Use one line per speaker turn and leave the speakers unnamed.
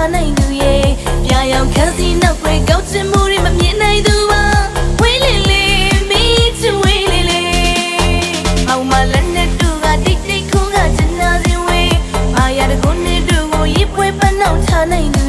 ထားနိုင်သူရဲ့ပြာရောင်ခန်းစီနောက်ွယ်ကောက်ချင်မှုတွေမမြင်နိုင်သူပါဝေးလေလေမိချဝေးလေလေမောင်မလည်းနဲ့တူကတိတ်တိတ်ခုကကျနာစင်ဝေးအာရတဲ့ခုနဲ့တူကိုရစ်ပွဲပနောက်ထားနိုင်